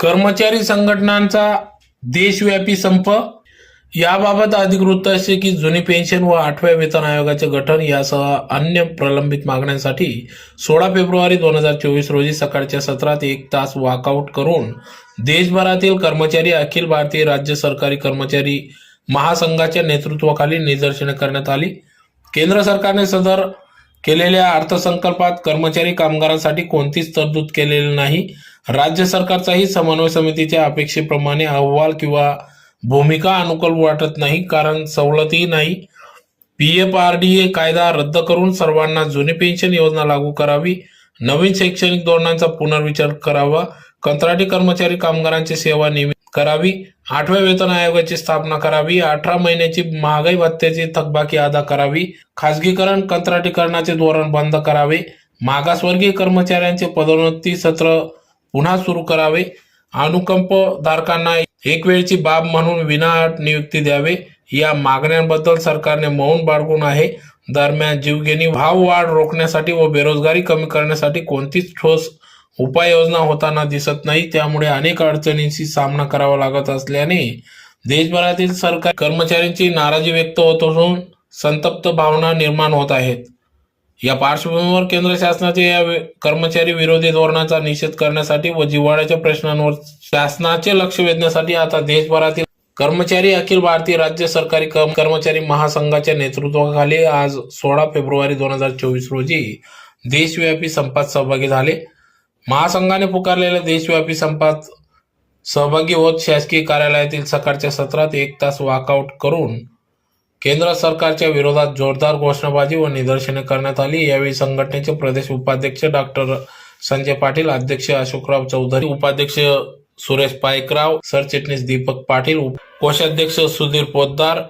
कर्मचारी संघटनांचा देशव्यापी संप याबाबत अधिक वृत्त असे की जुनी पेन्शन व आठव्या वेतन आयोगाचे गठन यासह अन्य प्रलंबित मागण्यांसाठी सोळा फेब्रुवारी दोन हजार चोवीस रोजी सकाळच्या सत्रात एक तास वॉकआउट करून देशभरातील कर्मचारी अखिल भारतीय राज्य सरकारी कर्मचारी महासंघाच्या नेतृत्वाखाली निदर्शने करण्यात आली. केंद्र सरकारने सदर केलेल्या अर्थसंकल्पात कर्मचारी कामगारांसाठी कोणतीच तरतूद केलेली नाही. राज्य सरकारचाही समन्वय समितीच्या अपेक्षेप्रमाणे अहवाल किंवा भूमिका अनुकूल वाटत नाही कारण सवलतही नाही. P F R D A कायदा रद्द करून सर्वांना जुनी पेन्शन योजना लागू करावी. नवीन शैक्षणिक धोरणांचा पुनर्विचार करावा. कंत्राटी कर्मचारी कामगारांची सेवा नियमित करावी. आठव्या वेतन आयोगाची स्थापना करावी. अठरा महिन्याची महागाई भत्त्याची थकबाकी अदा करावी. खासगीकरण कंत्राटीकरणाचे धोरण बंद करावे. मागासवर्गीय कर्मचाऱ्यांचे पदोन्नती सत्र पुन्हा सुरू करावे. अनुकंपधारकांना एक वेळची बाब म्हणून विनाअट नियुक्ती द्यावे. या मागण्यांबद्दल सरकारने मौन बाळगून आहे. दरम्यान जीवघेणी भाव वाढ रोखण्यासाठी व बेरोजगारी कमी करण्यासाठी कोणतीच ठोस उपाययोजना होताना दिसत नाही. त्यामुळे अनेक अडचणींशी सामना करावा लागत असल्याने देशभरातील सरकार कर्मचाऱ्यांची नाराजी व्यक्त होत असून संतप्त भावना निर्माण होत आहेत. या पार्श्वभूमीवर केंद्र शासनाचे या कर्मचारी विरोधी धोरणाचा निषेध करण्यासाठी व जिव्हाळ्याच्या प्रश्नांवर शासनाचे लक्ष वेधण्यासाठी आता देशभरातील कर्मचारी अखिल भारतीय राज्य सरकारी कर्मचारी महासंघाच्या नेतृत्वाखाली आज सोळा फेब्रुवारी दोन हजार चोवीस रोजी देशव्यापी संपात सहभागी झाले. महासंघाने पुकारलेल्या देशव्यापी संपात सहभागी होत शासकीय कार्यालयातील सकाळच्या सत्रात एक तास वॉकआउट करून केंद्र सरकारच्या विरोधात जोरदार घोषणाबाजी व निदर्शने करण्यात आली. यावेळी संघटनेचे प्रदेश उपाध्यक्ष डॉक्टर संजय पाटील अध्यक्ष अशोकराव चौधरी उपाध्यक्ष सुरेश पायकराव सरचिटणीस दीपक पाटील कोषाध्यक्ष सुधीर पोद्दार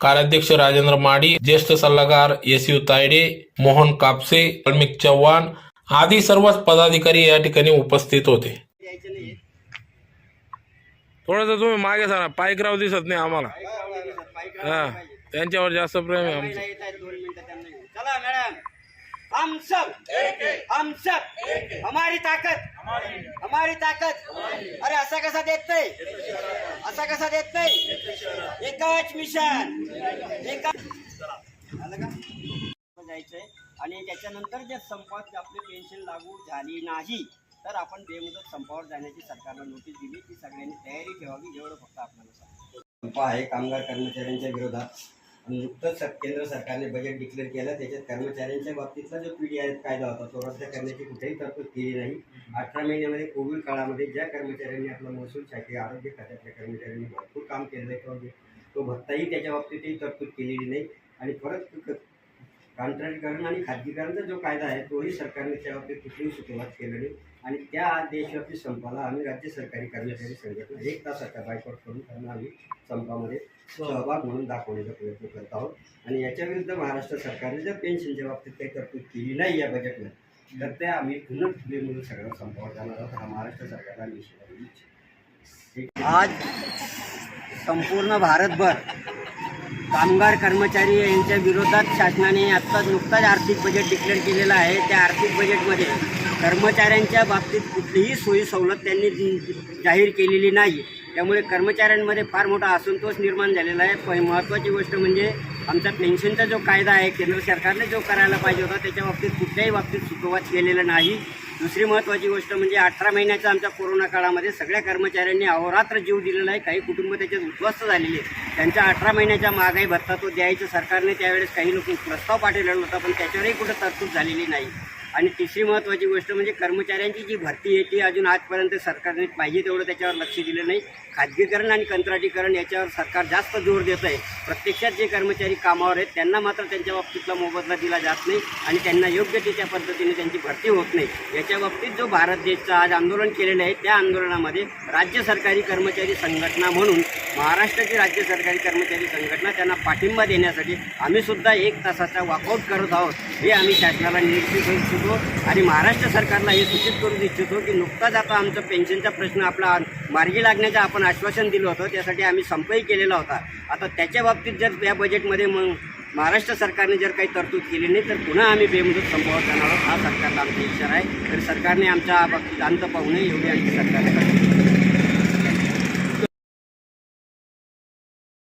कार्याध्यक्ष राजेंद्र माडी ज्येष्ठ सल्लागार एस यू तायडे मोहन कापसे वाल्मिक चव्हाण आदी सर्वच पदाधिकारी या ठिकाणी उपस्थित होते. थोडस तुम्ही मागे सांगा पायकराव दिसत नाही आम्हाला. हा. त्यांच्यावर जास्त प्रेम आहे आमचं. चला मॅडम. हम सब हम सब हमारी ताकद हमारी ताकद. अरे असा कसा देत नाही? असा कसा देत नाही? एकच मिशन. एका झालं का? जायचंय. आणि त्याच्यानंतर जर संपात आपली पेन्शन लागू झाली नाही तर आपण बेमुदत संपावर जाण्याची सरकारला नोटीस दिली. ती सगळ्यांनी तयारी ठेवावी एवढं फक्त आपल्याला संप आहे कामगार कर्मचाऱ्यांच्या विरोधात. नुकतंच सर- केंद्र सरकारने बजेट डिक्लेअर केलं त्याच्यात कर्मचाऱ्यांच्या बाबतीतला जो पी डी आय कायदा होता. तो रद्द करण्याची कुठेही तरतूद केली नाही. अठरा महिन्यामध्ये कोविड काळामध्ये ज्या कर्मचाऱ्यांनी आपलं महसूल शाखे आरोग्य खात्यातल्या कर्मचाऱ्यांनी भरपूर काम केलं आहे तो भत्ताही त्याच्या बाबतीतही तरतूद केलेली नाही. आणि परत कॉन्ट्रॅक्टकरण आणि खाजगीकरणचा जो कायदा आहे तोही सरकारने त्या बाबतीत कुठलीही सुरुवात केलेली आणि त्या देशव्यापी संपाला आम्ही राज्य सरकारी कर्मचारी संघटना एक तासाचा बायकॉट करून त्यांना आम्ही संपामध्ये सहभाग म्हणून दाखवण्याचा प्रयत्न करत आहोत. आणि याच्या विरुद्ध महाराष्ट्र सरकारने जर पेन्शनच्या बाबतीत काही तरतूद केली नाही या बजेटमध्ये तर त्या आम्ही पुन्हा बेमुदत सगळ्या संपावर जाणार आहोत. हा महाराष्ट्र सरकारला निषेध आज संपूर्ण भारतभर कामगार कर्मचारी यांच्या विरोधात शासनाने आत्ताच नुकताच आर्थिक बजेट डिक्लेअर केलेलं आहे. त्या आर्थिक बजेटमध्ये कर्मचाऱ्यांच्या बाबतीत कुठलीही सोयी सवलत त्यांनी जाहीर केलेली नाही. त्यामुळे कर्मचाऱ्यांमध्ये फार मोठा असंतोष निर्माण झालेला आहे. पण महत्त्वाची गोष्ट म्हणजे आमचा पेन्शनचा जो कायदा आहे केंद्र सरकारने जो करायला पाहिजे होता त्याच्या बाबतीत कुठल्याही बाबतीत सुरुवात केलेलं नाही. दुसरी महत्त्वाची गोष्ट म्हणजे अठरा महिन्याच्या आमच्या कोरोना काळामध्ये सगळ्या कर्मचाऱ्यांनी अहोरात्र जीव दिलेला आहे काही कुटुंब त्याच्यात उद्ध्वस्त झालेले आहेत. त्यांच्या अठरा महिन्याच्या महागाई भत्ता तो द्यायचं सरकारने त्यावेळेस काही लोक प्रस्ताव पाठवलेला होता पण त्याच्यावरही कुठं तरतूद झालेली नाही आणि तिसरी महत्त्वाची गोष्ट म्हणजे कर्मचाऱ्यांची जी भरती आहे ती अजून आजपर्यंत सरकारने पाहिजे तेवढं त्याच्यावर लक्ष दिलं नाही. खाजगीकरण आणि कंत्राटीकरण याच्यावर सरकार जास्त जोर देत आहे. प्रत्यक्षात जे कर्मचारी कामावर आहेत त्यांना मात्र त्यांच्या बाबतीतला मोबदला दिला जात नाही आणि त्यांना योग्य ते त्या पद्धतीने त्यांची भरती होत नाही. याच्या बाबतीत जो भारत देशचं आज आंदोलन केलेलं आहे त्या आंदोलनामध्ये राज्य सरकारी कर्मचारी संघटना म्हणून महाराष्ट्राची राज्य सरकारी कर्मचारी संघटना त्यांना पाठिंबा देण्यासाठी आम्ही सुद्धा एक तासाचा वॉकआउट करत आहोत. हे आम्ही शासनाला निरीक्षित करू इच्छितो आणि महाराष्ट्र सरकारला हे सूचित करू इच्छितो की नुकताच आता आमचा पेन्शनचा प्रश्न आपला मार्गी लागण्याचं आपण आश्वासन दिलं होतं त्यासाठी आम्ही संपही केलेला होता. आता त्याच्या बाबतीत जर या बजेटमध्ये मग महाराष्ट्र सरकारने जर काही तरतूद केली नाही तर पुन्हा आम्ही बेमुदत संपवत जाणार आहोत. हा सरकारला आमचा इशारा आहे. तर सरकारने आमच्या बाबतीत अंत पाहू नये एवढी आमची सरकारने